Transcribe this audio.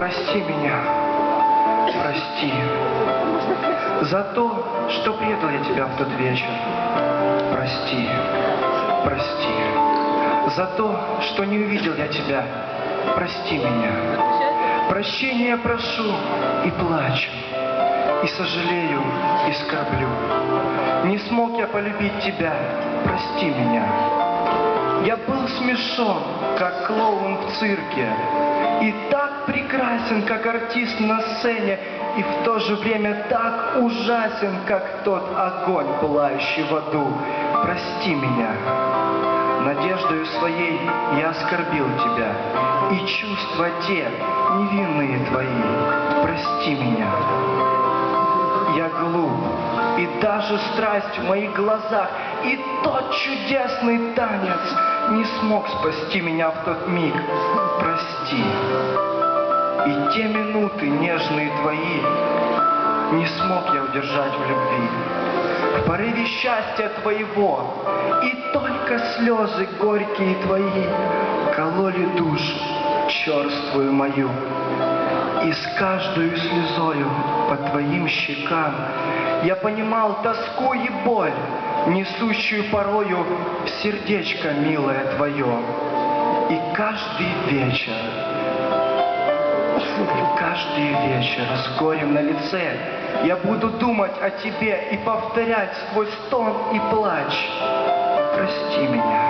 Прости меня, прости за то, что предал я тебя в тот вечер. Прости, прости за то, что не увидел я тебя. Прости меня. Прощения прошу и плачу, и сожалею, и скорблю. Не смог я полюбить тебя, прости меня. Я был смешон, как клоун в цирке, и так прекрасен, как артист на сцене, и в то же время так ужасен, как тот огонь, пылающий в аду. Прости меня. Надеждою своей я оскорбил тебя, и чувства те, невинные твои, прости меня. Я глуп, и даже страсть в моих глазах, и тот чудесный танец не смог спасти меня в тот миг. Прости. И те минуты нежные твои не смог я удержать в любви. В порыве счастья твоего и только слезы горькие твои кололи душу черствую мою. И с каждую слезою по твоим щекам я понимал тоску и боль, несущую порою сердечко милое твое. И каждый вечер, каждый вечер с горем на лице я буду думать о тебе и повторять сквозь стон и плач. Прости меня.